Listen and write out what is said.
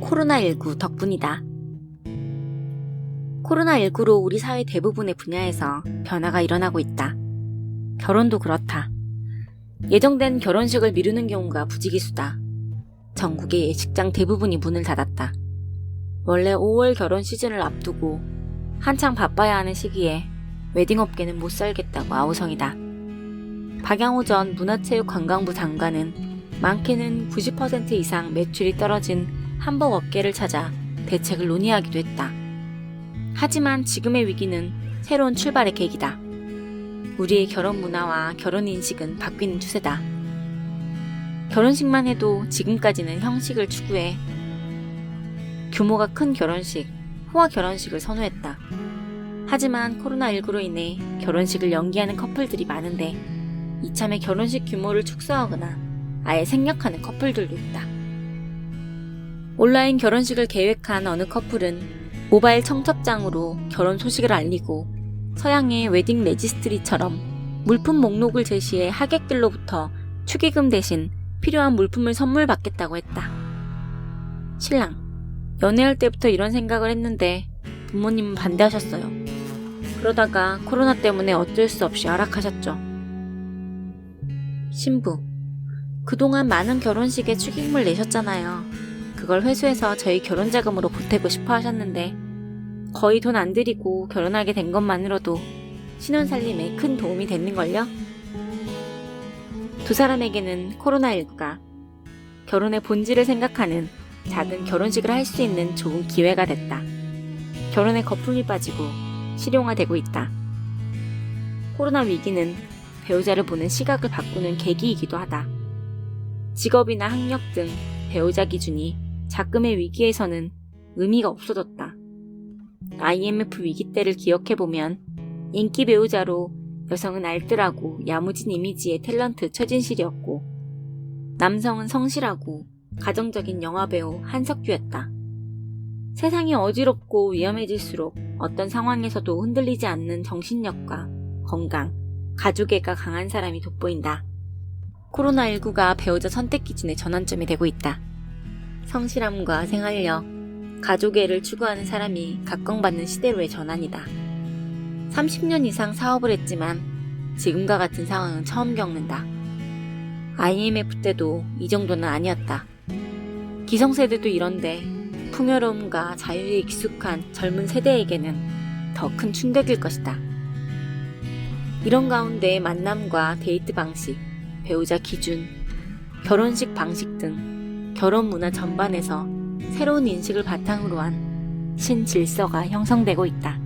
코로나19 덕분이다. 코로나19로 우리 사회 대부분의 분야에서 변화가 일어나고 있다. 결혼도 그렇다. 예정된 결혼식을 미루는 경우가 부지기수다. 전국의 예식장 대부분이 문을 닫았다. 원래 5월 결혼 시즌을 앞두고 한창 바빠야 하는 시기에 웨딩업계는 못 살겠다고 아우성이다. 박양호 전 문화체육관광부 장관은 많게는 90% 이상 매출이 떨어진 한복 업계를 찾아 대책을 논의하기도 했다. 하지만 지금의 위기는 새로운 출발의 계기다. 우리의 결혼 문화와 결혼 인식은 바뀌는 추세다. 결혼식만 해도 지금까지는 형식을 추구해 규모가 큰 결혼식, 호화 결혼식을 선호했다. 하지만 코로나19로 인해 결혼식을 연기하는 커플들이 많은데 이참에 결혼식 규모를 축소하거나 아예 생략하는 커플들도 있다. 온라인 결혼식을 계획한 어느 커플은 모바일 청첩장으로 결혼 소식을 알리고 서양의 웨딩 레지스트리처럼 물품 목록을 제시해 하객들로부터 축의금 대신 필요한 물품을 선물 받겠다고 했다. 신랑, 연애할 때부터 이런 생각을 했는데 부모님은 반대하셨어요. 그러다가 코로나 때문에 어쩔 수 없이 하락하셨죠. 신부, 그동안 많은 결혼식에 축의금을 내셨잖아요. 그걸 회수해서 저희 결혼 자금으로 보태고 싶어 하셨는데 거의 돈 안 들이고 결혼하게 된 것만으로도 신혼 살림에 큰 도움이 됐는걸요? 두 사람에게는 코로나19가 결혼의 본질을 생각하는 작은 결혼식을 할 수 있는 좋은 기회가 됐다. 결혼에 거품이 빠지고 실용화되고 있다. 코로나 위기는 배우자를 보는 시각을 바꾸는 계기이기도 하다. 직업이나 학력 등 배우자 기준이 자금의 위기에서는 의미가 없어졌다. IMF 위기 때를 기억해보면 인기 배우자로 여성은 알뜰하고 야무진 이미지의 탤런트 최진실이었고 남성은 성실하고 가정적인 영화배우 한석규였다. 세상이 어지럽고 위험해질수록 어떤 상황에서도 흔들리지 않는 정신력과 건강, 가족애가 강한 사람이 돋보인다. 코로나19가 배우자 선택 기준의 전환점이 되고 있다. 성실함과 생활력, 가족애를 추구하는 사람이 각광받는 시대로의 전환이다. 30년 이상 사업을 했지만 지금과 같은 상황은 처음 겪는다. IMF 때도 이 정도는 아니었다. 기성세대도 이런데 풍요로움과 자유에 익숙한 젊은 세대에게는 더 큰 충격일 것이다. 이런 가운데 만남과 데이트 방식, 배우자 기준, 결혼식 방식 등 결혼 문화 전반에서 새로운 인식을 바탕으로 한 신질서가 형성되고 있다.